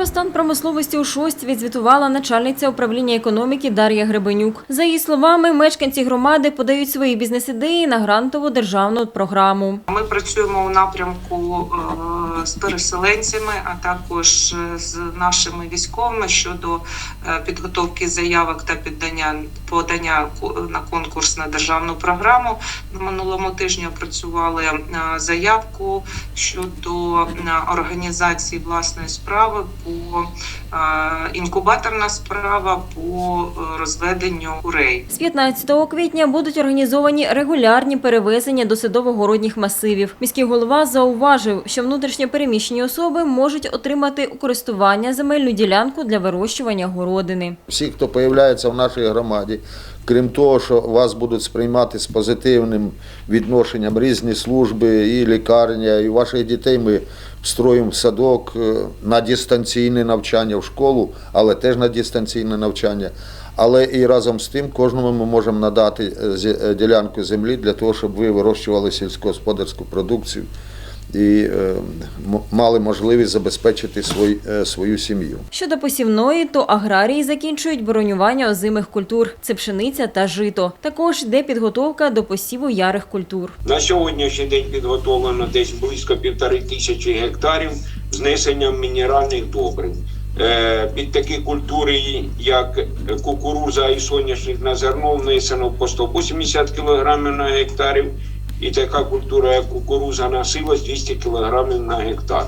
Про стан промисловості у шость відзвітувала начальниця управління економіки Дар'я Гребенюк. За її словами, мешканці громади подають свої бізнес-ідеї на грантову державну програму. Працюємо у напрямку е, з переселенцями, а також е, з нашими військовими щодо е, підготовки заявок та піддання подання на конкурс на державну програму. На минулому тижні опрацювали заявку щодо організації власної справи по інкубаторна справа по розведенню курей. З 15 квітня будуть організовані регулярні перевезення до садово-городніх масивів. Міський голова зауважив, що внутрішньо переміщені особи можуть отримати у користування земельну ділянку для вирощування городини. Всі, хто появляється в нашій громаді, крім того, що вас будуть сприймати з позитивним відношенням різні служби, і лікарня, і ваших дітей ми строїмо садок е, на дистанційне навчання в школу, але теж на дистанційне навчання. Але і разом з тим кожному ми можемо надати е, е, ділянку землі для того, щоб ви вирощували сільськогосподарську продукцію і е, м- мали можливість забезпечити свой- е, свою сім'ю. Щодо посівної, то аграрії закінчують бронювання озимих культур – це пшениця та жито. Також йде підготовка до посіву ярих культур. На сьогоднішній день підготовлено десь близько півтори тисячі гектарів з внесенням мінеральних добрив. Е, Під такі культури, як кукуруза і соняшник на зерно внесено по 180 кг на гектарів, і така культура, як кукуруза носилась силос 200 кг на гектар.